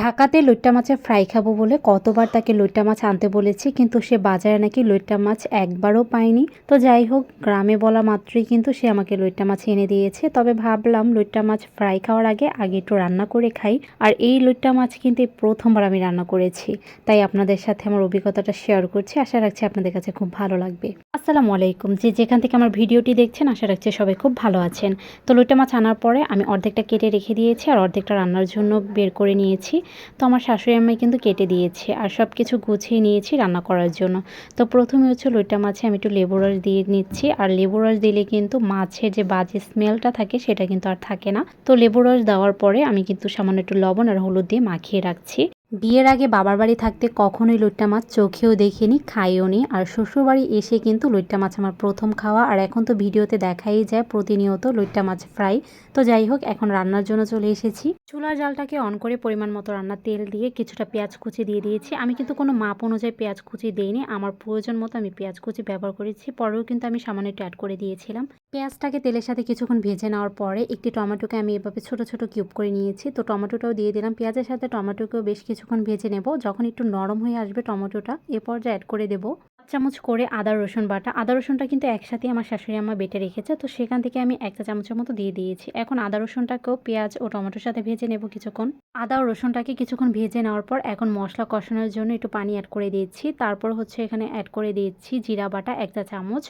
ঢাকাতে লইট্টা মাছের ফ্রাই খাব বলে কতবার তাকে লইট্টা মাছ আনতে বলেছি, কিন্তু সে বাজারে নাকি লইট্টা মাছ একবারও পায়নি। তো যাই হোক, গ্রামে বলা মাত্রই কিন্তু সে আমাকে লইট্টা মাছ এনে দিয়েছে। তবে ভাবলাম লইট্টা মাছ ফ্রাই খাওয়ার আগে আগে একটু রান্না করে খাই, আর এই লইট্টা মাছ কিন্তু প্রথমবার আমি রান্না করেছি। তাই আপনাদের সাথে আমার অভিজ্ঞতাটা শেয়ার করছি। আশা রাখছি আপনাদের কাছে খুব ভালো লাগবে। আসসালামু আলাইকুম। যে যেখান থেকে আমার ভিডিওটি দেখছেন, আশা রাখছি সবাই খুব ভালো আছেন। তো লইট্টা মাছ আনার পরে আমি অর্ধেকটা কেটে রেখে দিয়েছি, আর অর্ধেকটা রান্নার জন্য বের করে নিয়েছি। তো আমার শাশুড়ি আমায় কিন্তু কেটে দিয়েছে আর সব কিছু গুছিয়ে নিয়েছি রান্না করার জন্য। তো প্রথমে হচ্ছে লইটা মাছে আমি একটু লেবু রস দিয়ে নিচ্ছি আর লেবু রস দিলে কিন্তু মাছের যে বাজে স্মেলটা থাকে সেটা কিন্তু আর থাকে না। তো লেবু রস দেওয়ার পরে আমি কিন্তু সামান্য একটু লবণ আর হলুদ দিয়ে মাখিয়ে রাখছি। বিয়ের আগে বাবার বাড়ি থাকতে কখনোই লইট্টা মাছ চোখেও দেখিনি, খাইও নি। আর শ্বশুরবাড়ি এসে কিন্তু লইট্টা মাছ আমার প্রথম খাওয়া। আর এখন তো ভিডিওতে দেখাই যায় প্রতিনিয়ত লইট্টা মাছ ফ্রাই। তো যাই হোক, এখন রান্নার জন্য চলে এসেছি। চুলার জালটাকে অন করে পরিমাণ মতো রান্নার তেল দিয়ে কিছুটা পেঁয়াজ কুচি দিয়ে দিয়েছি। আমি কিন্তু কোনো মাপ অনুযায়ী পেঁয়াজ কুচি দিইনি। আমার প্রয়োজন মতো আমি পেঁয়াজ কুচি ব্যবহার করেছি। পরেও কিন্তু আমি সামান্য একটু অ্যাড করে দিয়েছিলাম। পেঁয়াজটাকে তেলের সাথে কিছুক্ষণ ভেজে নেওয়ার পরে একটি টমেটোকে আমি এভাবে ছোট ছোট কিউব করে নিয়েছি। তো টমেটোটাও দিয়ে দিলাম। পেঁয়াজের সাথে টমেটোকেও বেশ কিছুক্ষণ ভেজে নেব। যখন একটু নরম হয়ে আসবে টমেটোটা, এ পর্যায়ে অ্যাড করে দেবো এক চামচ করে আদা, রসুন বাটা। আদা, রসুনটা কিন্তু একসাথে আমার শাশুড়ি আমার বেটে রেখেছে। তো সেখান থেকে আমি একটা চামচের মতো দিয়ে দিয়েছি। এখন আদা, রসুনটাকেও পেঁয়াজ ও টমেটোর সাথে ভেজে নেব কিছুক্ষণ। আদা ও রসুনটাকে কিছুক্ষণ ভেজে নেওয়ার পর এখন মশলা কষানোর জন্য একটু পানি অ্যাড করে দিয়েছি তারপর হচ্ছে এখানে অ্যাড করে দিয়েছি জিরা বাটা একটা চামচ।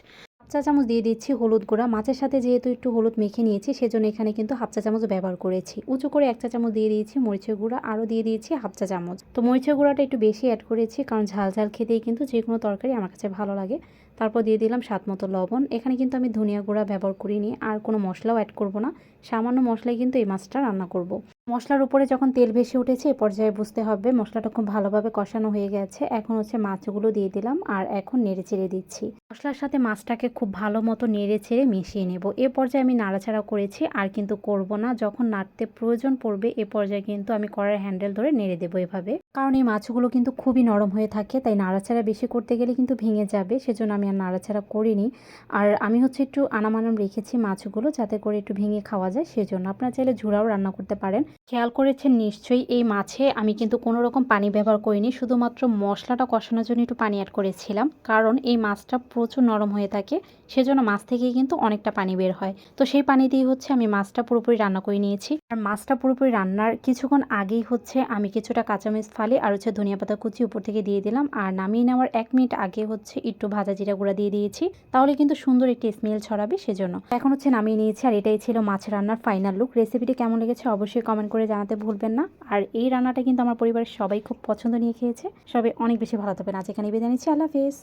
চা চামচ দিয়ে দিচ্ছি হলুদ গুঁড়া। মাছের সাথে যেহেতু একটু হলুদ মেখে নিয়েছি, সেজন্য এখানে কিন্তু হাফ চা চামচ ব্যবহার করেছি। উঁচু করে এক চা চামচ দিয়ে দিয়েছি মরিচের গুঁড়া, আরও দিয়ে দিয়েছি হাফ চা চামচ। তো মরিচের গুঁড়াটা একটু বেশি অ্যাড করেছি, কারণ ঝাল ঝাল খেতেই কিন্তু যে কোনো তরকারি আমার কাছে ভালো লাগে। তারপর দিয়ে দিলাম স্বাদ মতো লবণ। এখানে কিন্তু আমি ধনিয়া গুঁড়া ব্যবহার করিনি, আর কোনো মশলাও অ্যাড করব না। সামান্য মশলায় কিন্তু এই মাছটা রান্না করব। মশলার উপরে যখন তেল ভেসে উঠেছে, এ পর্যায়ে বুঝতে হবে মশলাটা খুব ভালোভাবে কষানো হয়ে গেছে। এখন হচ্ছে মাছগুলো দিয়ে দিলাম আর এখন নেড়ে চেড়ে দিচ্ছি। মশলার সাথে মাছটাকে খুব ভালো মতো নেড়ে চেড়ে মিশিয়ে নেব। এ পর্যায়ে আমি নাড়াচাড়া করেছি, আর কিন্তু করব না। যখন নাড়তে প্রয়োজন পড়বে, এ পর্যায়ে কিন্তু আমি কড়ার হ্যান্ডেল ধরে নেড়ে দেবো এভাবে। কারণ এই মাছগুলো কিন্তু খুবই নরম হয়ে থাকে, তাই নাড়াচাড়া বেশি করতে গেলে কিন্তু ভেঙে যাবে, সেজন্য আমি আর নাড়াচাড়া করিনি। আর আমি হচ্ছে একটু আনামানাম রেখেছি মাছগুলো, যাতে করে একটু ভেঙে খাওয়া যায়, সেজন্য। আপনারা চাইলে ঝুড়াও রান্না করতে পারেন। খেয়াল করেছেন নিশ্চয়ই, এই মাছে আমি কিন্তু কোনো রকম পানি ব্যবহার করিনি, শুধুমাত্র মশলাটা কষানোর জন্য একটু পানি অ্যাড করেছিলাম। কারণ এই মাছটা প্রচুর নরম হয়ে থাকে, সেজন্য মাছ থেকে কিন্তু অনেকটা পানি বের হয়। তো সেই পানি দিয়ে হচ্ছে আমি মাছটা পুরোপুরি রান্না করে নিয়েছি। আর মাছটা পুরোপুরি রান্নার কিছুক্ষণ আগেই হচ্ছে আমি কিছুটা কাঁচামরিচ ফালি আর হচ্ছে ধনিয়া পাতা কুচি উপর থেকে দিয়ে দিলাম আর নামিয়ে নেওয়ার এক মিনিট আগে হচ্ছে একটু ভাজা জিরা গুঁড়া দিয়ে দিয়েছি, তাহলে কিন্তু সুন্দর একটি স্মেল ছড়াবে, সেজন্য। এখন হচ্ছে নামিয়ে নিয়েছি আর এটাই ছিল মাছ রান্নার ফাইনাল লুক রেসিপিটি কেমন লেগেছে অবশ্যই কমেন্ট করে জানাতে ভুলবেন না। আর এই রান্নাটা কিন্তু আমার পরিবারের সবাই খুব পছন্দ নিয়ে খেয়েছে। সবাই অনেক বেশি ভালো থাকবেন। আজ এখানে বিদায় নিচ্ছি। আল্লাহ হাফেজ।